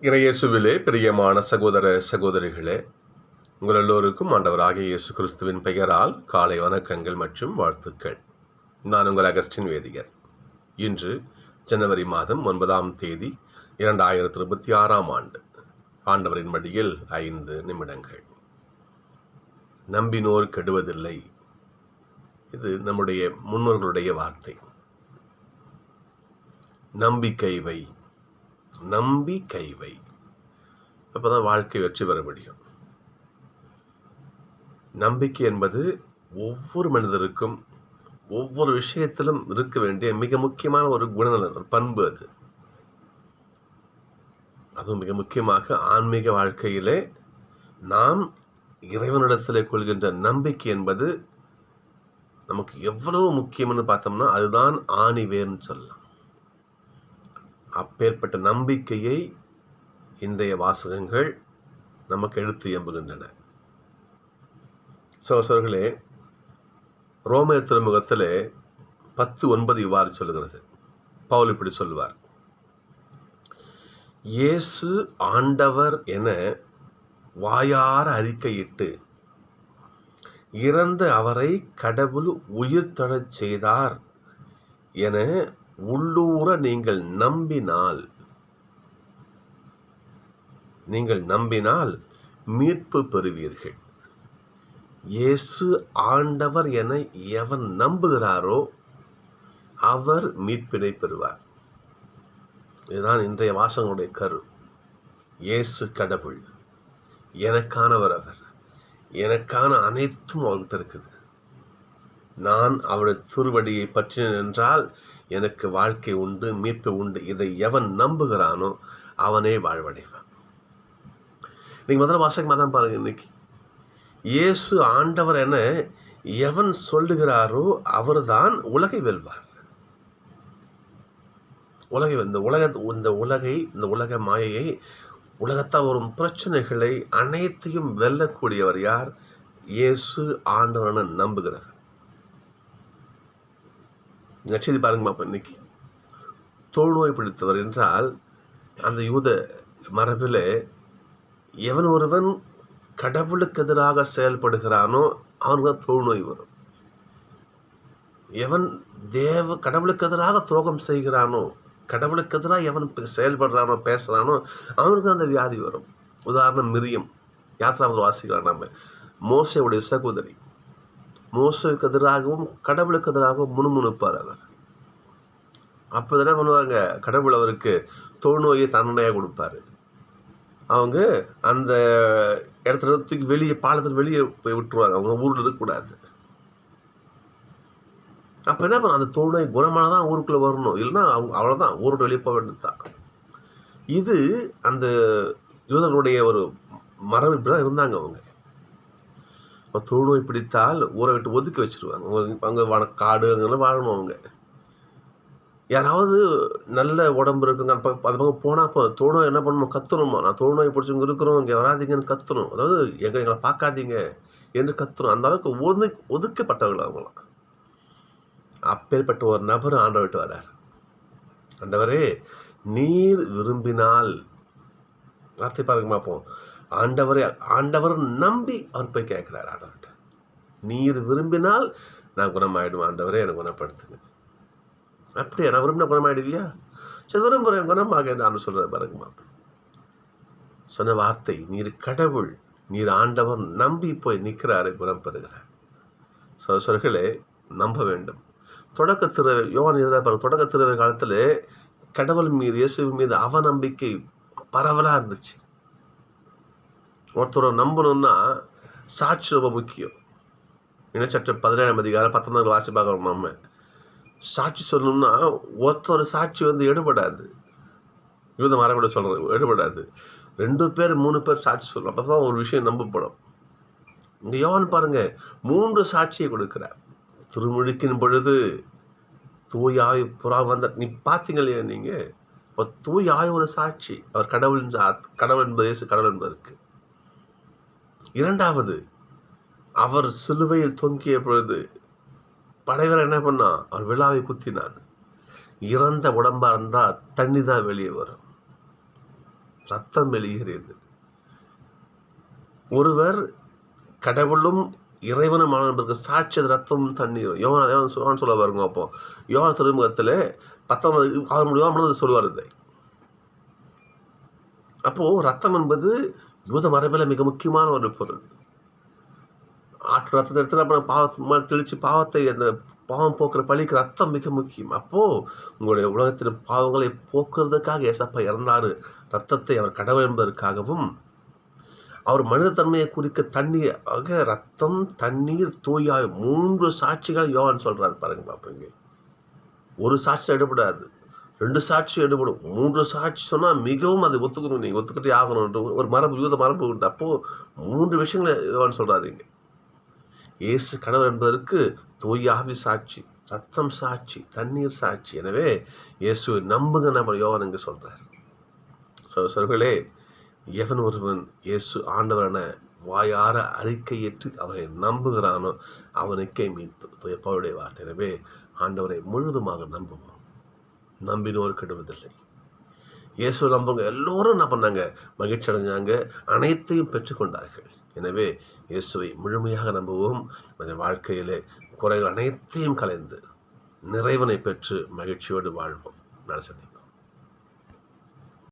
இறையேசுவிலே பிரியமான சகோதர சகோதரிகளே உங்கள் எல்லோருக்கும் ஆண்டவராக இயேசு கிறிஸ்துவின் பெயரால் காலை வணக்கங்கள் மற்றும் வாழ்த்துக்கள். நான் உங்கள் அகஸ்டின் வேதிகர். இன்று ஜனவரி மாதம் ஒன்பதாம் தேதி இரண்டாயிரத்தி இருபத்தி ஆறாம் ஆண்டு. ஆண்டவரின் மடியில் ஐந்து நிமிடங்கள். நம்பினோர் கெடுவதில்லை. இது நம்முடைய முன்னோர்களுடைய வார்த்தை. நம்பிக்கை வை. நம்பி கைவை அப்பதான் வாழ்க்கை வெற்றி பெற முடியும். நம்பிக்கை என்பது ஒவ்வொரு மனிதருக்கும் ஒவ்வொரு விஷயத்திலும் இருக்க வேண்டிய மிக முக்கியமான ஒரு குணநலன் ஒரு பண்பு அது. அதுவும் மிக முக்கியமாக ஆன்மீக வாழ்க்கையிலே நாம் இறைவனிடத்திலே கொள்கின்ற நம்பிக்கை என்பது நமக்கு எவ்வளவு முக்கியம்னு பார்த்தோம்னா அதுதான் ஆணிவேர்னு சொல்லலாம். அப்பேற்பட்ட நம்பிக்கையை இன்றைய வாசகங்கள் நமக்கு எடுத்து எம்புகின்றன. சோசர்களே ரோமர் திருமுகத்தில் பத்து ஒன்பது இவ்வாறு சொல்லுகிறது. பவுல் இப்படி சொல்லுவார். இயேசு ஆண்டவர் என வாயார அறிக்கையிட்டு இறந்த அவரை கடவுள் உயிர்த்தழச் செய்தார் என உள்ளூர நீங்கள் நம்பினால் நீங்கள் நம்பினால் மீட்பு பெறுவீர்கள். இயேசு ஆண்டவர் என எவன் நம்புகிறாரோ அவர் மீட்பினை பெறுவார். இதுதான் இன்றைய வாசங்களுடைய கரு. இயேசு கடவுள் எனக்கானவர் அவர். எனக்கான அனைத்தும் அவர்கிட்ட இருக்குது. நான் அவருடைய திருவடியை பற்றினேன் என்றால் எனக்கு வாழ்க்கை உண்டு மீட்பு உண்டு. இதை எவன் நம்புகிறானோ அவனே வாழ்வடைவான். நீங்க முதல்ல வாசகமாக தான் பாருங்க இன்னைக்கு. இயேசு ஆண்டவர் என எவன் சொல்லுகிறாரோ அவர்தான் உலகை வெல்வார். உலகை இந்த உலக இந்த உலகை இந்த உலக மாயையை உலகத்தால் வரும் பிரச்சனைகளை அனைத்தையும் வெல்லக்கூடியவர் யார்? இயேசு ஆண்டவர் என நம்புகிறார் நச்செய்தி பாருங்கம்மா அப்போ இன்னைக்கு. தொழுநோய் பிடித்தவர் என்றால் அந்த யூத மரபில் எவன் ஒருவன் கடவுளுக்கு எதிராக செயல்படுகிறானோ அவனுக்கு தான் தொழுநோய் வரும். எவன் தேவ கடவுளுக்கு எதிராக துரோகம் செய்கிறானோ கடவுளுக்கு எதிராக எவன் செயல்படுறானோ பேசுகிறானோ அவனுக்கு அந்த வியாதி வரும். உதாரணம் மிரியம் யாத்ராமல் வாசிக்கலாம் நம்ம மோசையுடைய சகோதரி. மோசவுக்கு எதிராகவும் கடவுளுக்கு எதிராகவும் முணுமுணுப்பார் அவர். அப்போ என்ன பண்ணுவாங்க கடவுள் அவருக்கு தொழுநோயை தண்டனையாக கொடுப்பாரு. அவங்க அந்த இடத்துல தூக்கி வெளியே பாலத்தில் வெளியே போய் விட்டுருவாங்க. அவங்க ஊரில் இருக்கக்கூடாது. அப்போ என்ன பண்ண அந்த தொழுநோய் குணமான தான் ஊருக்குள்ளே வரணும். இல்லைன்னா அவங்க அவ்வளோதான் ஊரோட வெளியே போக வேண்டியதுதான் இது அந்த யூதர்களுடைய ஒரு மரபு இப்படி தான் இருந்தாங்க அவங்க. அப்போ தொழுநோய் பிடித்தால் ஊரை விட்டு ஒதுக்கி வச்சிருவாங்க. அங்கே வன காடு அங்கெல்லாம் வாழணும் அவங்க. யாராவது நல்ல உடம்பு இருக்குங்க அந்த பக்கம் அந்த பக்கம் போனால் இப்போ தோணும் என்ன பண்ணணும் கத்தணுமா? நான் தொழுநோய் பிடிச்சவங்க இருக்கிறோம் இங்கே வராதிங்கன்னு கத்தணும். அதாவது எங்களை எங்களை பார்க்காதீங்க என்று கத்தணும். அந்த அளவுக்கு ஒது ஒதுக்கப்பட்டவர்கள் அவங்களாம். அப்பேற்பட்ட ஒரு நபர் ஆண்டவர்கிட்ட வரார். ஆண்டவரே நீர் விரும்பினால் வார்த்தை பாருங்க பார்ப்போம் ஆண்டவரை ஆண்டவர் நம்பி அவர் போய் கேட்குறாரு ஆண்டவர்கிட்ட. நீர் விரும்பினால் நான் குணமாயிடுவேன் ஆண்டவரே எனக்கு குணப்படுத்துங்க. அப்படியா? நான் விரும்பினா குணமாயிடுவியா? சரி விரும்புகிறேன் குணமாக நான் சொல்கிறேன் பாருங்கம்மா சொன்ன வார்த்தை நீர் கடவுள் நீர் ஆண்டவர் நம்பி போய் நிற்கிறாரு குணம் பெறுகிறார். சோசர்களே நம்ப வேண்டும். தொடக்க திரு யோவான் எதிராக தொடக்க திருவை காலத்தில் கடவுள் மீது இயேசு மீது அவநம்பிக்கை பரவலாக இருந்துச்சு. ஒருத்தரை நம்பணும்னா சாட்சி ரொம்ப முக்கியம். இனச்சட்டம் பதினேழாம் அதிகாரம் பத்தொன்பது வாசி பார்க்குறோம் நம்ம. சாட்சி சொல்லணும்னா ஒருத்தர் சாட்சி வந்து எடுபடாது. யூத மரபட சொல்கிறது எடுபடாது. ரெண்டு பேர் மூணு பேர் சாட்சி சொல்லணும். அப்போ தான் ஒரு விஷயம் நம்பப்படும். இங்கே யோன் பாருங்கள் மூன்று சாட்சியை கொடுக்குறார். திருமுழுக்கின் பொழுது தூயாய் புறா வந்த நீ பார்த்தீங்க இல்லையா நீங்கள் இப்போ தூயாய் ஒரு சாட்சி. அவர் கடவுள் கடவுள் என்பது கடவுள் என்பதற்கு. இரண்டாவது அவர் சிலுவையில் தொங்கிய பொழுது படைவர் என்ன பண்ணான் அவர் விழாவை குத்தினான் இறந்த உடம்பா இருந்தா தண்ணி தான் வெளியே வரும். ரத்தம் வெளியேறியது. ஒருவர் கடவுளும் இறைவனும் மாணவர்களுக்கு சாட்சி அது ரத்தம் தண்ணீரும். யோகா யோவான் சொல்ல- சொல்ல பாருங்க அப்போ. யோகா திருமுகத்தில் பத்தொன்பது ஆறு யோவான் சொல்லுவார் இதை. அப்போ ரத்தம் என்பது யூத மரபில் மிக முக்கியமான ஒரு பொருள். ஆட்டு ரத்தத்தை எடுத்து அப்புறம் பாவத்தை தெளித்து பாவத்தை அந்த பாவம் போக்குற பழிக்கு ரத்தம் மிக முக்கியம். அப்போது உங்களுடைய உலகத்தின் பாவங்களை போக்குறதுக்காக ஏசப்பா இறந்தாரு. ரத்தத்தை அவர் கடவுள் என்பதற்காகவும் அவர் மனிதத்தன்மையை குறிக்க தண்ணீர் ஆக ரத்தம் தண்ணீர் தூயாய் மூன்று சாட்சிகள் யோவான் சொல்கிறார் பாருங்க பாப்பீங்க. ஒரு சாட்சி எடுபடாது ரெண்டு சாட்சி எடுபடும். மூன்று சாட்சி சொன்னால் மிகவும் அதை ஒத்துக்கணும். நீங்கள் ஒத்துக்கிட்டே ஆகணும்ன்ற ஒரு மரபு யூத மரபு உண்டு. அப்போது மூன்று விஷயங்களை யோவான் சொல்கிறாதீங்க இயேசு கடவுள் என்பதற்கு தூயாவி சாட்சி ரத்தம் சாட்சி தண்ணீர் சாட்சி. எனவே இயேசுவை நம்புங்க நம்ம யோவான் இங்கே சொல்றார். சொல்களே எவன் ஒருவன் இயேசு ஆண்டவரான வாயார அறிக்கையிட்டு அவரை நம்புகிறானோ அவனுக்கே மீட்பு. துயப்பாவுடைய வார்த்தை. எனவே ஆண்டவரை முழுவதுமாக நம்புவோம். நம்பினோர் கெடுவதில்லை இயேசு நம்புங்க எல்லோரும் என்ன பண்ணாங்க? மகிழ்ச்சி அடைஞ்சாங்க அனைத்தையும் பெற்றுக்கொண்டார்கள். எனவே இயேசுவை முழுமையாக நம்புவோம். அந்த வாழ்க்கையிலே குறைகள் அனைத்தையும் கலைந்து நிறைவனை பெற்று மகிழ்ச்சியோடு வாழ்வோம். நான் சந்திப்போம்